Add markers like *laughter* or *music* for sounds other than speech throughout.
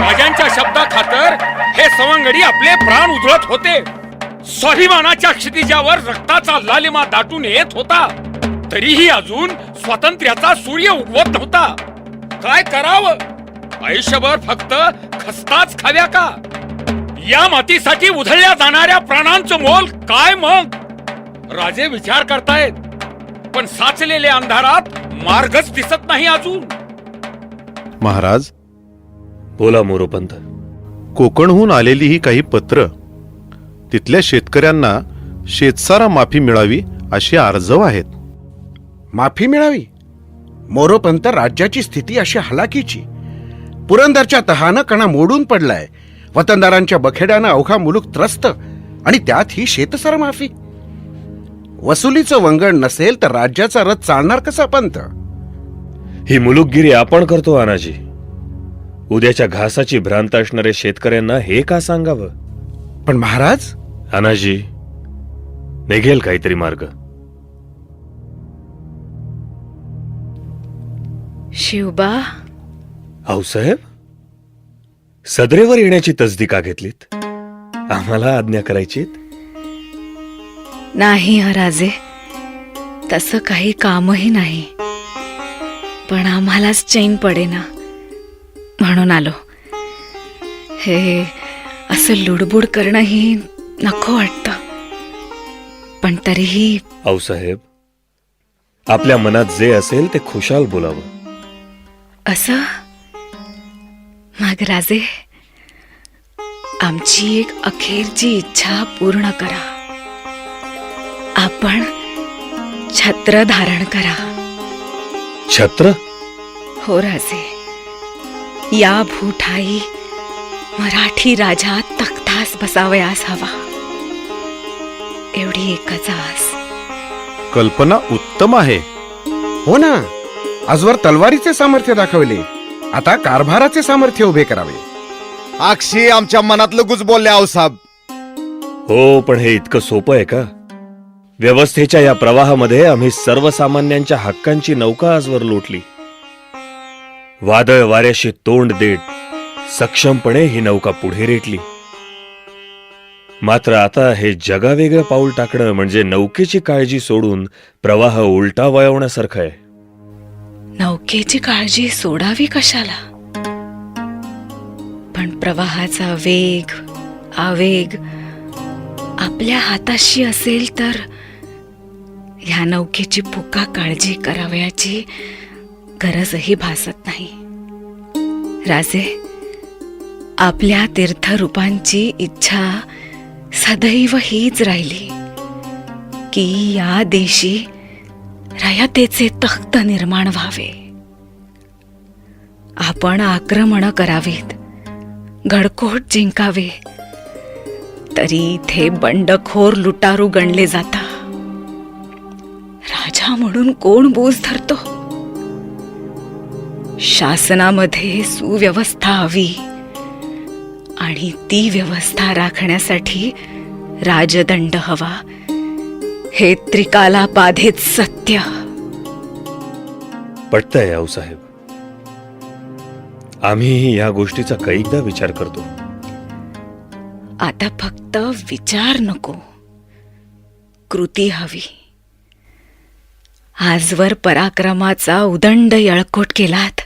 राजांच्या शब्दा खातर हे सवंगडी आपले प्राण उधळत होते. स्वाभिमानाच्या क्षितिजावर रक्ताचा लालिमा दाटून येत होता. तरीही अजून स्वातंत्र्याचा सूर्य उगवत नव्हता. काय करावं? आयुष्यभर फक्त खस्ताच खाव्या का? या मातीसाठी उधळल्या जाणाऱ्या प्राणांचं मोल काय मग? राजे विचार करतायत पण साचलेल्या अंधारात मार्गच दिसत नाही अजून. महाराज बोला मोरोपंत. कोकणहून आलेली ही काही पत्र तिथल्या शेतकऱ्यांना शेतसारा माफी मिळावी अशी आर्जव आहेत. माफी मिळावी? मोरोपंत राज्याची स्थिती अशी हलाखीची पुरंदरच्या तहानं कणा मोडून पडलाय वतनदारांच्या बखेड्यानं अवघा मुलूक त्रस्त आणि त्यात ही शेतसर माफी. वसुलीचं वंगण नसेल तर राज्याचा रथ चालणार कसा पंत? ही मुलुकगिरी आपण करतो अनाजी उद्याच्या घासाची भ्रांत असणाऱ्या शेतकऱ्यांना हे का सांगावं? पण महाराज? अनाजी निघेल काहीतरी मार्ग. शिवबा? आऊसाहेब सदरेवर येण्याची तसदी का घेतलीत? आम्हाला आज्ञा करायचीत? नाही ह राजे तसं काही कामही नाही. पण आम्हालाच चैन पडेना. म्हणून आलो. हे असं लुडबुड करणंही नको वाटतं. पण तरीही आऊसाहेब आपल्या मनात जे असेल ते खुशाल बोलावं. असं? मग राजे आमची एक अखेरची इच्छा पूर्ण करा. आपण छत्र धारण करा. छत्र? हो राजे. या भूठाई मराठी राजा तख्तास बसावयास हवा. एवढी एकच आस कल्पना उत्तम आहे. हो ना. आजवर तलवारीचे सामर्थ्य दाखवले. आता कारभाराचे सामर्थ्य उभे करावे. अक्षी आमच्या मनातलं गुज बोलले आऊसाहेब हो पण हे इतकं सोपं आहे का? व्यवस्थेच्या या प्रवाहामध्ये आम्ही सर्वसामान्यांच्या हक्कांची नौका आजवर लोटली. वादळ वाऱ्याशी तोंड देत सक्षमपणे ही नौका पुढे रेटली. मात्र आता हे जगावेगळं पाऊल टाकणं म्हणजे नौकेची काळजी सोडून प्रवाह उलटा वळवण्यासारखं आहे. नौकेची काळजी सोडावी कशाला? पण प्रवाहाचा वेग आवेग आपल्या हाताशी असेल तर ह्या नौकेची पुका काळजी करावयाची गरजही भासत नाही. राजे आपल्या तीर्थरूपांची इच्छा सदैव हीच राहिली की या देशी रयतेचे तख्त निर्माण व्हावे. आपण आक्रमण करावीत घडकोट जिंकावे तरी इथे बंडखोर लुटारू गणले जाता. राजा म्हणून कोण बोज धरतो? शासनामध्ये सुव्यवस्था हवी. आणि ती व्यवस्था राखण्यासाठी राजदंड हवा. हे त्रिकाला बाधेत सत्य. पटतंय आऊसाहेब आम्ही या गोष्टीचा कैकदा विचार करतो. आता फक्त विचार नको. कृती हवी. आजवर पराक्रमाचा उदंड यळकोट केलात.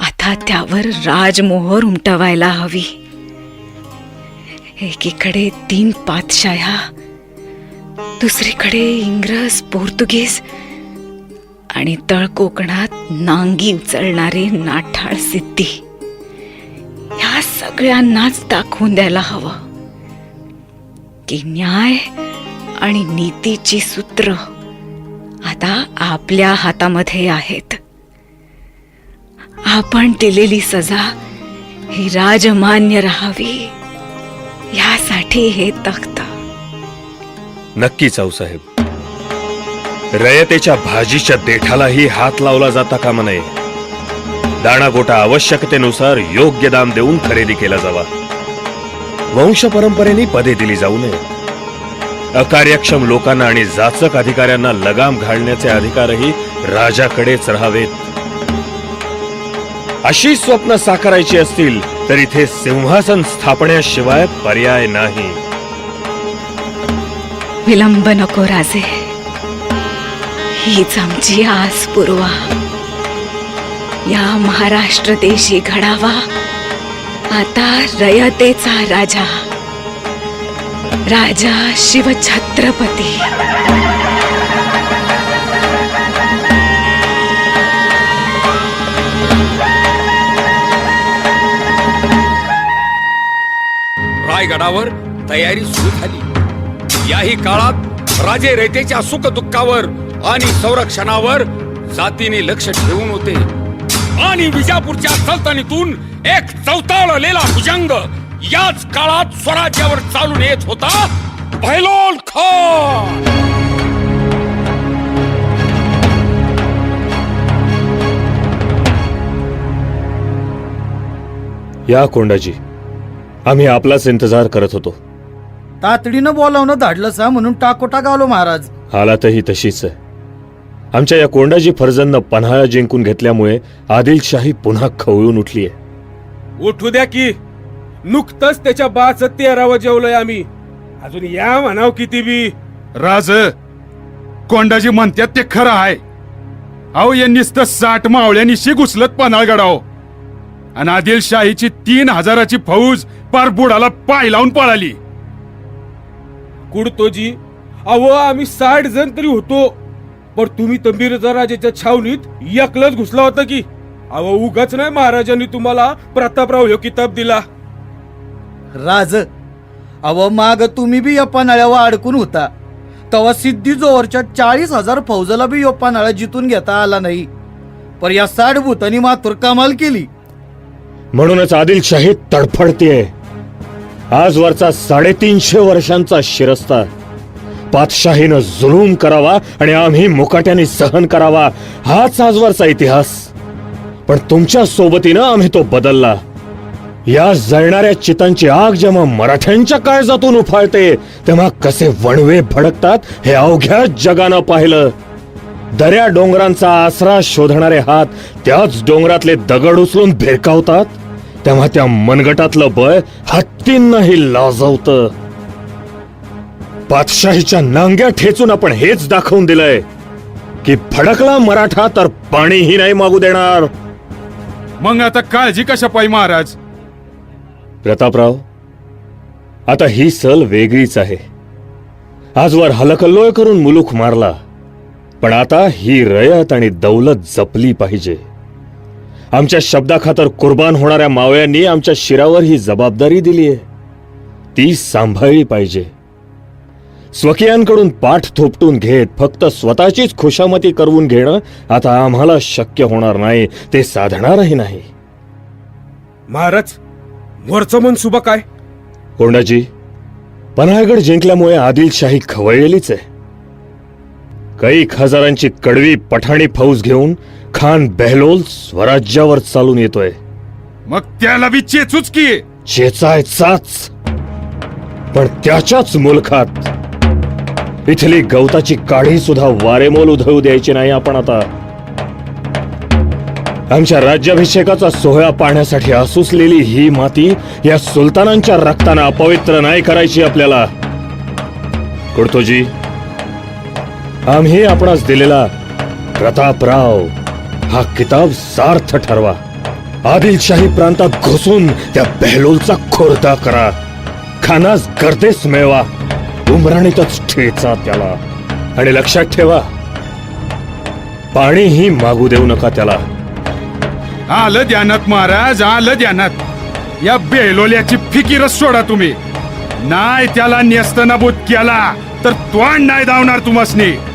आता त्यावर राजमोहर उमटवायला हवी. एकीकडे तीन पातशाह्या दुसरीकडे इंग्रज पोर्तुगीज आणि तळ कोकणात नांगी उचलणारे नाठाळ सिद्धी. ह्या सगळ्यांनाच दाखवून द्यायला हवं. की न्याय आणि नीतीची सूत्र आता आपल्या हातामध्ये आहेत. आपण दिलेली सजा ही राजमान्य राहावी. यासाठी हे तख्त. नक्कीच आऊसाहेब रयतेच्या भाजीच्या देठालाही हात लावला जाता कामा नये. दाणागोटा आवश्यकतेनुसार योग्य दाम देऊन खरेदी केला जावा. वंश परंपरेने पदे दिली जाऊ नये. अकार्यक्षम लोकांना आणि जाचक अधिकाऱ्यांना लगाम घालण्याचे अधिकारही राजाकडेच राहावेत. अशी स्वप्न साकारायची असतील तर इथे सिंहासन स्थापण्याशिवाय पर्याय नाही. विलंब नको राजे. हीच आमची आस पूर्वा. या महाराष्ट्र देशी घडावा. आता रयतेचा राजा. राजा शिवछत्रपती. रायगडावर तयारी सुरू झाली. याही काळात राजे रेतेच्या सुख दुःखावर आणि संरक्षणावर जातीने लक्ष ठेवून होते. आणि विजापूरच्या सल्तनीतून एक चौताळलेला भुजंग याच काळात स्वराज्यावर चालून येत होता भैलोल खान. या कोंडाजी आम्ही आपलाच इंतजार करत होतो. तातडीनं बोलावणं धाडलं सा म्हणून टाकोटा गावलो महाराज. हालातही तशीच आहे. आमच्या या कोंडाजी फर्जंनं पन्हाळा जिंकून घेतल्यामुळे आदिलशाही पुन्हा खवळून उठलीय. उठू द्या की नुकतंच त्याच्या बाच तेरावं जेवलोय आम्ही. अजून या म्हणाव किती बी. राज कोंडाजी म्हणतात ते खरं आहे. अहो यांनीच तर साठ मावळ्यांनी घुसलत पन्हाळगडाव. आणि आदिलशाहीची तीन हजाराची फौज पार बुडाला पाय लावून पळाली. कुडतोजी अव आम्ही साठ जण तरी होतो. पण तुम्ही मिर्झा राजाच्या छावणीत एकलंच घुसला होता की? अव उगाच नाही महाराजांनी तुम्हाला प्रतापराव ह्यो किताब दिला. राज अव माग तुम्ही बी या पन्हाळ्यावर अडकून होता. तेव्हा सिद्धी जोवरच्या चाळीस हजार फौजाला बी यो पन्हाळा जिथून घेता आला नाही. पण या साठ भूतानी मात्र कमाल केली. म्हणूनच आदिलशाही तडफडतीये. आजवरचा साडेतीनशे वर्षांचा शिरस्ता. पातशाहीनं जुलूम करावा आणि आम्ही मुकाट्याने सहन करावा हाच आजवरचा इतिहास. पण तुमच्या सोबतीनं आम्ही तो बदलला. या जळणाऱ्या चितांची आग जेव्हा मराठ्यांच्या काळजातून उफाळते तेव्हा कसे वणवे भडकतात हे अवघ्या जगानं पाहिलं. दऱ्या डोंगरांचा आसरा शोधणारे हात त्याच डोंगरातले दगड उचलून भिरकावतात? तेव्हा त्या मनगटातलं बळ हत्तींनाही लाजवतं. पातशाहीच्या नांग्या ठेचून आपण हेच दाखवून दिलंय की फडकला मराठा तर पाणीही नाही मागू देणार. मग आता काळजी कशा पायी महाराज? प्रतापराव आता ही सल वेगळीच आहे. आजवर हलकल्लोळ करून मुलूक मारला पण आता ही रयत आणि दौलत जपली पाहिजे. आमच्या शब्दाखातर कुर्बान होणाऱ्या मावळ्यांनी आमच्या शिरावर ही जबाबदारी दिली आहे. ती सांभाळली पाहिजे. स्वकीयांकडून पाठ थोपटून घेत फक्त स्वतःचीच खुशामती करवून घेणं आता आम्हाला शक्य होणार नाही ते साधणारही नाही. महाराज वरचं मनसुबा काय कोंडाजी पन्हाळगड जिंकल्यामुळे आदिलशाही खवळलेलीच आहे. कैक हजारांची कडवी पठाणी फौज घेऊन खान बेहलोल स्वराज्यावर चालून येतोय. मग त्याला बी चेचूच की. चेचायचाच. पण त्याच्याच मुलखात इथली गवताची काढी सुद्धा वारेमोल उधळू द्यायची नाही आपण आता. आमच्या राज्याभिषेकाचा सोहळा पाहण्यासाठी आसुसलेली ही माती या सुलतानांच्या रक्तानं अपवित्र नाही करायची आपल्याला. कुडतोजी आम्ही आपणास दिलेला प्रतापराव हा किताब सार्थ ठरवा. आदिलशाही प्रांतात घुसून त्या बेहलोलचा खोरदा करा. खानास गर्देस मिळवा. उमराणीतच ठेचा त्याला. आणि लक्षात ठेवा पाणीही मागू देऊ नका त्याला. आलं ध्यानात महाराज आलं ध्यानात. या बेलोल्याची फिकीरच सोडा तुम्ही. नाही त्याला नेस्तनाबूत केला तर त्वाण नाही धावणार तुम्हासनी.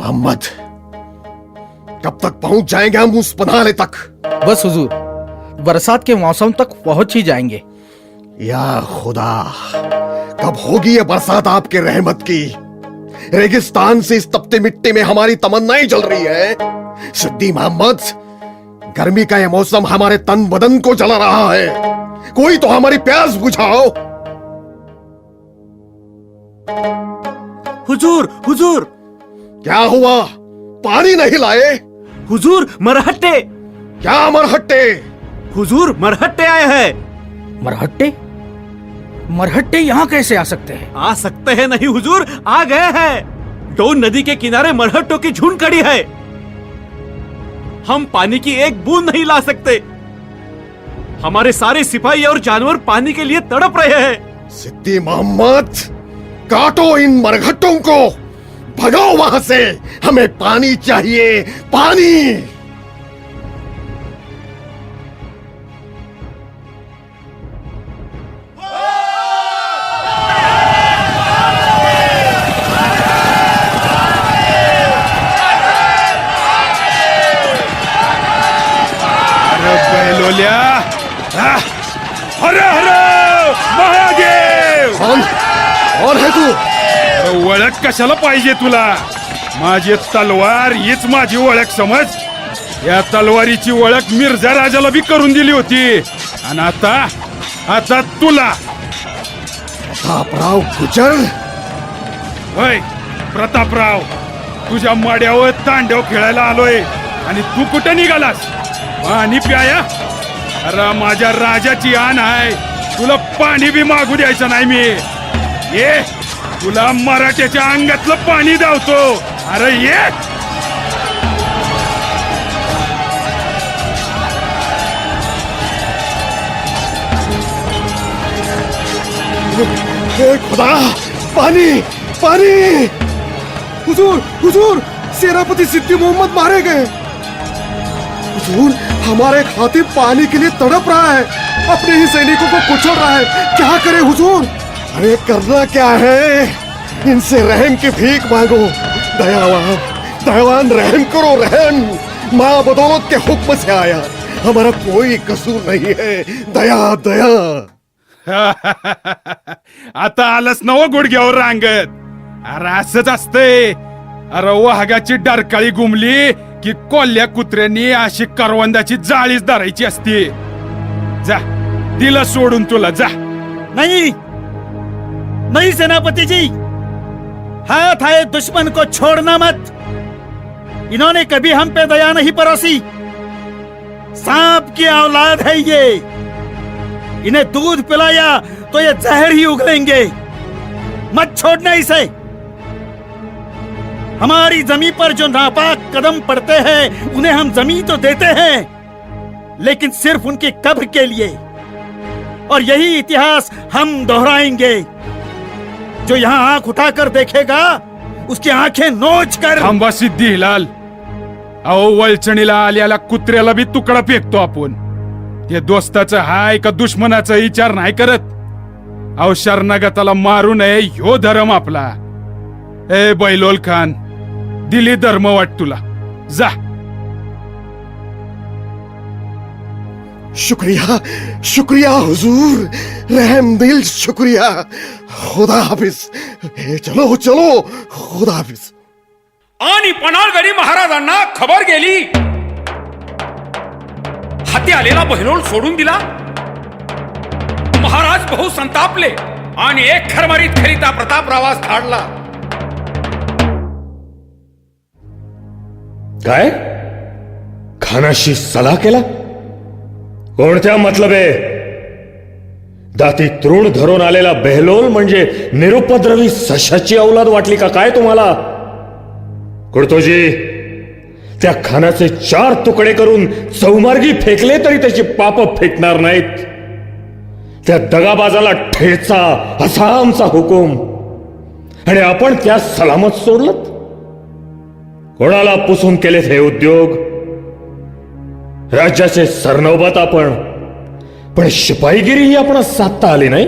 मोहम्मद। कब तक पहुँच जाएँगे हम उस पनाले तक? बस हुजूर बरसात के मौसम तक पहुँच ही जाएँगे। या खुदा कब होगी ये बरसात आपके रहमत की? रेगिस्तान से इस तपते मिट्टी में हमारी तमन्नाएँ जल रही है। सिद्दी मोहम्मद गर्मी का ये मौसम हमारे तन बदन को जला रहा है। कोई तो हमारी प्यास बुझाओ। हुजूर हुजूर क्या हुआ? पानी नहीं लाए? हुजूर मरहट्टे। क्या मरहट्टे? हुजूर मरहट्टे आए हैं। मरहट्टे? मरहट्टे यहाँ कैसे आ सकते हैं? आ सकते हैं नहीं हुजूर आ गए हैं। डोन नदी के किनारे मरहट्टों की झुंड खड़ी है। हम पानी की एक बूंद नहीं ला सकते। हमारे सारे सिपाही और जानवर पानी के लिए तड़प रहे हैं। सिद्दी मोहम्मद काटो इन मरघट्टों को। भगाओ वहां से। हमें पानी चाहिए पानी। कशाला पाहिजे तुला? माझी तलवार हीच माझी ओळख समज? या तलवारीची ओळख मिर्झा राजाला बी करून दिली होती. आणि आता आता तुला. प्रतापराव गुजर? होय प्रतापराव. तुझ्या माड्यावर तांडव खेळायला आलोय आणि तू कुठे निघालास? पाणी प्याया? अरे माझ्या राजाची आण आहे. तुला पाणी बी मागू द्यायचं नाही मी. ये. तुला मराठ्याच्या अंगातलं पाणी धावतो. अरे ये! खुदा पानी पानी हुजूर हुजूर, सेनापति सिद्दी मोहम्मद मारे गए। हुजूर, हमारे खातिर पानी के लिए तड़प रहा है। अपने ही सैनिकों को कुचल रहा है। क्या करे हुजूर? अरे करना क्या है? इनसे रहम की भीख मांगो। दयावान दयावान रहम करो रहम। माँ बदौलत के हुक्म से आया। हमारा कोई कसूर नहीं है। दया दया। *laughs* आता आलंच नव गुडघ्यावर रांगत। अरे असंच असतंय अरे वाघाची डरकाळी गुमली की कोल्ह्या कुत्र्यांनी अशी करवंदाची जाळीच धरायची असते. जा दिलं सोडून तुला जा. नहीं! नहीं, सेनापति जी। हाथ आए दुश्मन को छोड़ना मत। इन्होंने कभी हम पे दया नहीं परोसी। सांप की औलाद है ये। इन्हें दूध पिलाया तो ये जहर ही उगलेंगे। मत छोड़ना इसे। हमारी ज़मीन पर जो नापाक कदम पड़ते हैं, उन्हें हम ज़मीन तो देते हैं, लेकिन सिर्फ़ उनके कब्र के लिए। और यही इतिहास हम दोहराएँगे। जो यहाँ आंख उठाकर देखेगा उसकी आंखें नोच कर। थांबा सिद्धी हिलाल। अहो वळचणीला आल्याला कुत्र्याला बी तुकडा फेकतो आपण. ते दोस्ताचं हाय का दुश्मनाचा विचार नाही करत? अहो शरणागताला मारू नये ह्यो धर्म आपला. ए बैलोल खान दिली धर्म वाट तुला. जा. शुक्रिया शुक्रिया हुजूर। रहम दिल शुक्रिया। खुदा हाफिज। हे चलो चलो। खुदा हाफिज। आणि पणाळगडी महाराजांना खबर गेली. हाती आलेला बहिरोल सोडून दिला. महाराज बहु संतापले आणि एक खरमारीत खरिता प्रतापरावास धाडला. काय? खानाशी सलाह केला? कोणत्या मतलब आहे? दाती तृण धरून आलेला बेहलोल म्हणजे निरुपद्रवी सशाची औलाद वाटली का काय तुम्हाला? कुडतोजी त्या खानाचे चार तुकडे करून चौमार्गी फेकले तरी त्याची पाप फेकणार नाहीत. त्या दगाबाजाला ठेचा असा आमचा हुकूम. आणि आपण त्या सलामत सोडलत? कोणाला पुसून केलेत हे उद्योग? राज्याचे सरनौबत आपण. पण शिपाईगिरी ही आपण साधता आली नाही?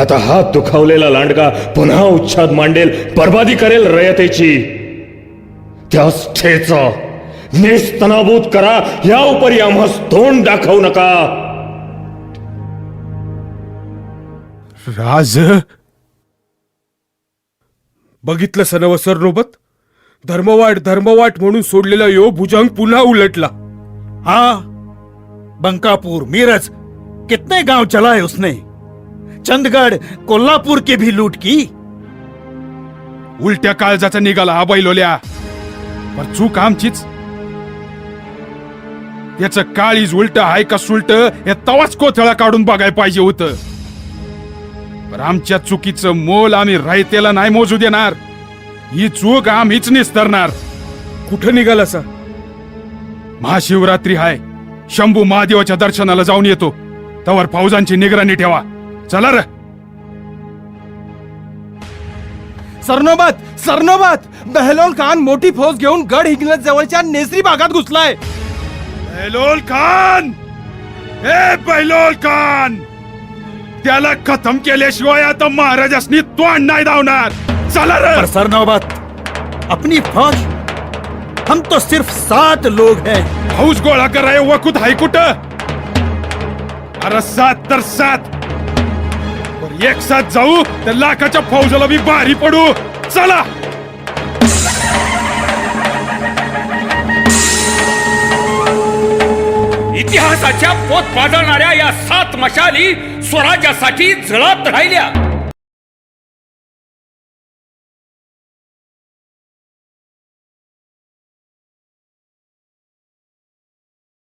आता हा दुखावलेला लांडगा पुन्हा उच्छाद मांडेल बर्बादी करेल रयतेची. त्या ठेचा निस्तनाभूत करा या उपरी आम्हास तोंड दाखवू नका. राज! बघितलं सनवसर नोबत धर्मवाट धर्मवाट म्हणून सोडलेला यो भुजंग पुन्हा उलटला. हाँ बंकापुर मीरज कितने गांव चलाए उसने? चंदगढ़ कोल्हापुर की भी लूट की? उलट्या काळजाचा निघाला हा बैलोल्या. पण चूक आमचीच. याचं काळीज उलट आहे का सुलट हे तवाच कोथळा काढून बघायला पाहिजे होतं. पण आमच्या चुकीचं मोल आम्ही रायतेला नाही मोजू देणार. ही चूक आम्हीच निस्तरणार. कुठं निघाला असा महाशिवरात्री हाय. शंभू महादेवाच्या दर्शनाला जाऊन येतो. तवर फौजांची निगराणी ठेवा. चला रे. सरनोबत सरनोबत बहलोल खान मोठी फौज घेऊन गड हिंगलज जवळच्या नेसरी भागात घुसलाय. बहलोल खान! ए बहलोल खान! त्याला खतम केल्याशिवाय आता महाराजासनी तोंड नाही धावणार. चला रे! सरनौबत अपनी फौज हम तो सिर्फ सात लोग हैं। हौस गोळा कराय वकूत हाय कुठं अरे सात तर सात। पण एक साथ जाऊ तर लाखाच्या फौजाला बी भारी पडू। चला! इतिहासाच्या पोत पाजळणाऱ्या या सात मशाली स्वराज्यासाठी जळत राहिल्या।